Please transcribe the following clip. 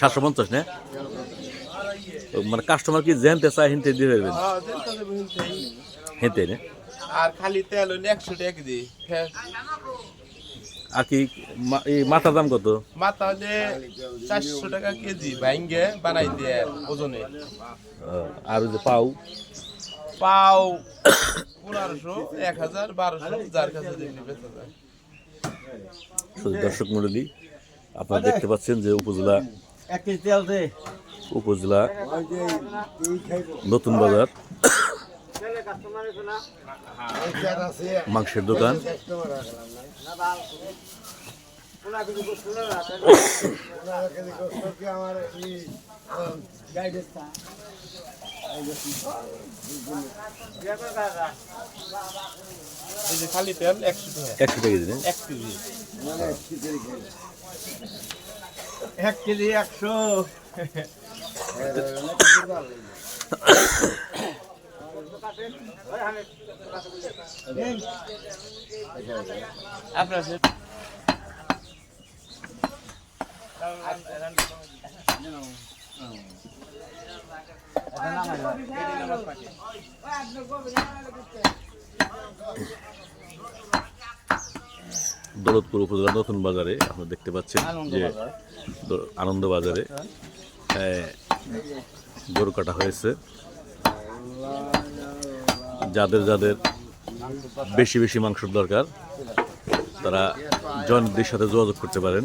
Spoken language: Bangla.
সাতশো পঞ্চাশ না? মানে কাস্টমার কি জানতে চায় হিনতে দিয়ে হ্যাঁ, দেন হেঁটে না? আর খালি তেল হইলে একশো টাকা দি আর কি মাথার দাম কত? মাথা হলে চারশো টাকা কেজি ভাঙ্গে বানাই দিয়ে ওজনে। আর যে পাও? পাও পনেরোশো এক হাজার বারোশো যার কাছে দর্শক মন্ডলী আপনারা দেখতে পাচ্ছেন যে উপজেলা এক কেজি তেল দে উপজেলা নতুন বাজার মাংসের দোকান এই যে খালি তেল একশো টাকা একশো টাকা দিনে এক কেজি এক কেজি একশো। আপনার দৌলতপুর উপজেলা নতুন বাজারে আপনারা দেখতে পাচ্ছেন যে আনন্দ বাজারে গরু কাটা হয়েছে। যাদের যাদের বেশি বেশি মাংসের দরকার, তারা জয়নদীর সাথে যোগাযোগ করতে পারেন।